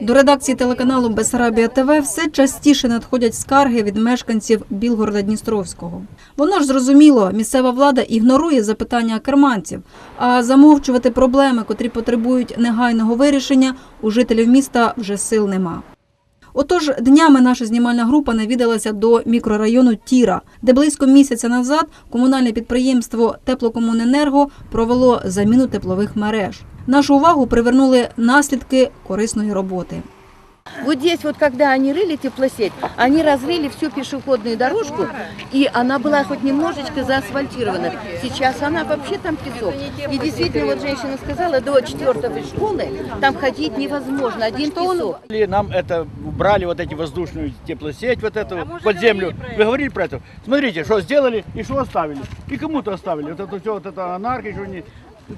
До редакції телеканалу Бесарабія ТВ все частіше надходять скарги від мешканців Білгорода Дністровського. Воно ж зрозуміло, місцева влада ігнорує запитання керманців, а замовчувати проблеми, котрі потребують негайного вирішення, у жителів міста вже сил нема. Отож, днями наша знімальна група навідалася до мікрорайону Тіра, де близько місяця назад комунальне підприємство Теплокомуненерго провело заміну теплових мереж. Нашу увагу привернули наслідки корисної роботи. Вот здесь вот, когда они рыли теплосеть, они разрыли всю пешеходную дорожку, и она была хоть немножечко заасфальтирована. Сейчас она вообще там песок. И действительно, вот женщина сказала, до четвертой школы там ходить невозможно, один песок. Или Нам это убрали вот эти воздушную теплосеть, вот эту под землю. Вы говорили про это? Смотрите, что сделали и что оставили. И кому-то оставили. Вот это все, вот это анархия, что они...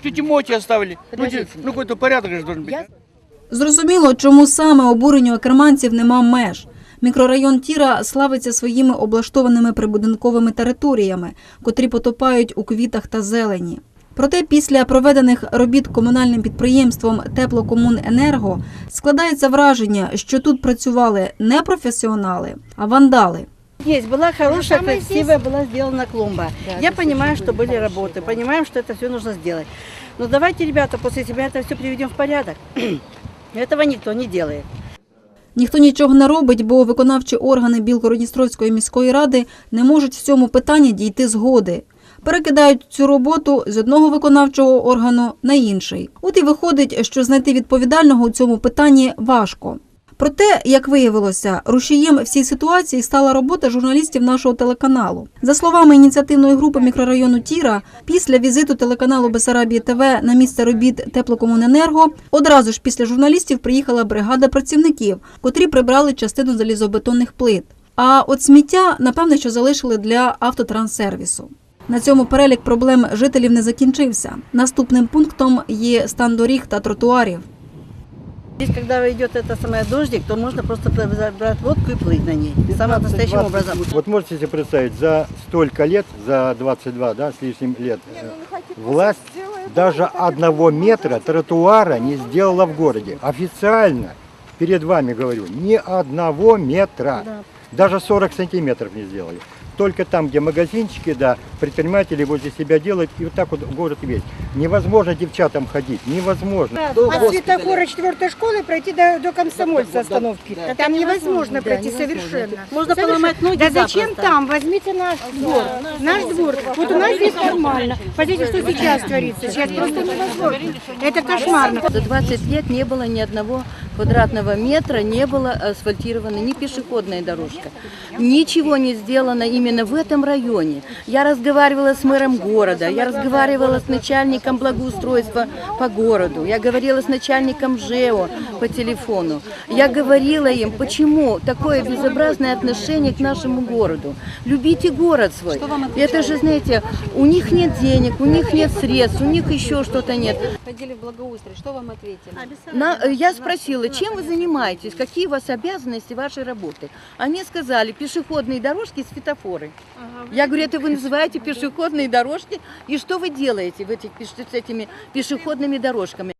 Тетя Моти оставили. Ну, Подождите. те- ну какой-то порядок же должен быть. Я Зрозуміло, чому саме обуренню керманців нема меж. Мікрорайон Тіра славиться своїми облаштованими прибудинковими територіями, котрі потопають у квітах та зелені. Проте після проведених робіт комунальним підприємством Теплокомуненерго складається враження, що тут працювали не професіонали, а вандали. Есть, была хорошая, красивая была сделана клумба. Я понимаю, что были работы, понимаем, что это все нужно сделать. Но давайте, ребята, после себя это все приведем в порядок. Этого никто не делает. Ніхто нічого не робить, бо виконавчі органи Білгородністровської міської ради не можуть в цьому питанні дійти згоди. Перекидають цю роботу з одного виконавчого органу на інший. От і виходить, що знайти відповідального у цьому питанні важко. Проте, як виявилося, рушієм всій ситуації стала робота журналістів нашого телеканалу. За словами ініціативної групи мікрорайону Тіра, після візиту телеканалу Бесарабії ТВ на місце робіт Теплокомуненерго одразу ж після журналістів приїхала бригада працівників, котрі прибрали частину залізобетонних плит. А от сміття, напевне, що залишили для автотранссервісу. На цьому перелік проблем жителів не закінчився. Наступним пунктом є стан доріг та тротуарів. Здесь, когда идет это самое дождик, то можно просто брать лодку и плыть на ней. Самым настоящим образом. Вот можете себе представить, за столько лет, за 22 да, с лишним лет, э, власть даже одного метра тротуара не сделала в городе. Официально, перед вами говорю, ни одного метра. Даже 40 сантиметров не сделали. Только там, где магазинчики, да, предприниматели возле себя делают, и вот так вот город весь. Невозможно девчатам ходить, невозможно. От светофора четвертой школы пройти до, до комсомольца остановки. Там невозможно пройти совершенно. Можно Совершенно. поломать ноги Да зачем запросто. там? Возьмите наш двор. Наш двор. Вот у нас здесь нормально. Посмотрите, что сейчас творится. Сейчас просто невозможно. Это кошмарно. За 20 лет не было ни одного квадратного метра, не было асфальтировано ни пешеходная дорожка. Ничего не сделано именно в этом районе. Я разговаривала с мэром города, я разговаривала с начальником благоустройства по городу, я говорила с начальником ЖЭО по телефону. Я говорила им, почему такое безобразное отношение к нашему городу. Любите город свой. Это же, знаете, у них нет денег, у них нет средств, у них еще что-то нет. Ходили в благоустрій, що вам відповіли? На- э, я спросила, чем вы занимаетесь, какие у вас обязанности вашей работы. Они сказали, пешеходные дорожки, светофоры. Я говорю, это вы называете пешеходные дорожки? И что вы делаете в этих, пеше- с этими пешеходными дорожками?